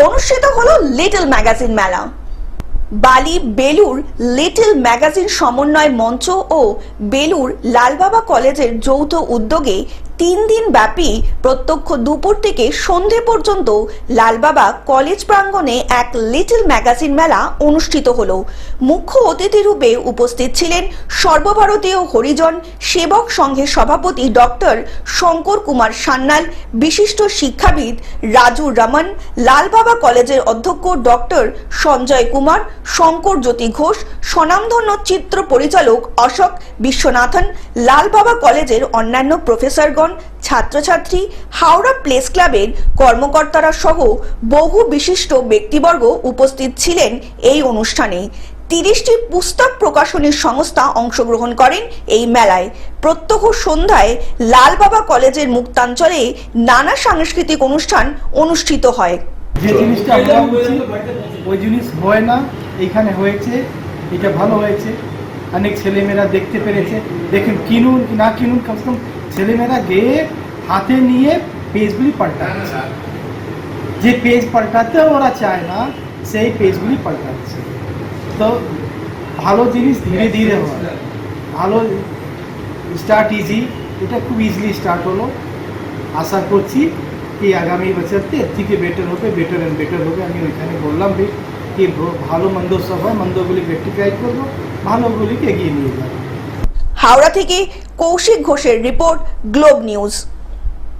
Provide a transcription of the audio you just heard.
অনুষ্ঠিত হলো little magazine মেলা বালি বেলুর লিটল ম্যাগাজিন সমন্বয় মঞ্চ ও বেলুর লালবাবা কলেজের যৌথ উদ্যোগে তিন দিন ব্যাপী প্রত্যক্ষ দুপুর থেকে সন্ধে পর্যন্ত লালবাবা কলেজ প্রাঙ্গণে এক লিটল ম্যাগাজিন মেলা অনুষ্ঠিত হলো। মুখ্য অতিথি রূপে উপস্থিত ছিলেন সর্বভারতীয় হরিজন সেবক সংঘের সভাপতি ডক্টর শঙ্কর কুমার সান্যাল, বিশিষ্ট শিক্ষাবিদ রাজু রমন, লালবাবা কলেজের অধ্যক্ষ ডক্টর সঞ্জয় কুমার, শঙ্কর জ্যোতি ঘোষ, স্বনামধন্য চিত্র পরিচালক অশোক বিশ্বনাথন, লালবাবা কলেজের অন্যান্য প্রফেসরগণ ছাত্রছাত্রী হাওড়া প্লেস ক্লাবের কর্মকর্তারা সহ বহু বিশিষ্ট ব্যক্তিবর্গ উপস্থিত ছিলেন এই অনুষ্ঠানে। তিরিশটি পুস্তক প্রকাশনী সংস্থা অংশগ্রহণ করেন এই মেলায়। প্রত্যহ সন্ধ্যায় লালবাবা কলেজের মুক্তাঞ্চলে নানা সাংস্কৃতিক অনুষ্ঠান অনুষ্ঠিত হয়। যে জিনিসটা হওয়া উচিত ওই জিনিস হয় না। এইখানে হয়েছে, এটা ভালো হয়েছে। অনেক ছেলেমেয়েরা দেখতে পেরেছে। দেখুন কিনুন না কিনুন, কমসে কম ছেলেমেয়েরা গিয়ে হাতে নিয়ে পেজগুলি পাল্টাচ্ছে। যে পেজ পাল্টাতে ওরা চায় না, সেই পেজগুলি পাল্টাচ্ছে। তো ভালো জিনিস ধীরে ধীরে হয়। ভালো স্টার্ট ইজি এটা খুব ইজিলি স্টার্ট হলো। আশা করছি কি আগামী বছরতে এর থেকে বেটার হবে বেটার অ্যান্ড বেটার হবে। আমি ওইখানে বললাম ভি কি ভালো মন্দ সব হয়, মন্দগুলি রেক্টিফাই করব, ভালোগুলিকে এগিয়ে নিয়ে যাব। হাওড়া থেকে কৌশিক ঘোষের রিপোর্ট, গ্লোব নিউজ।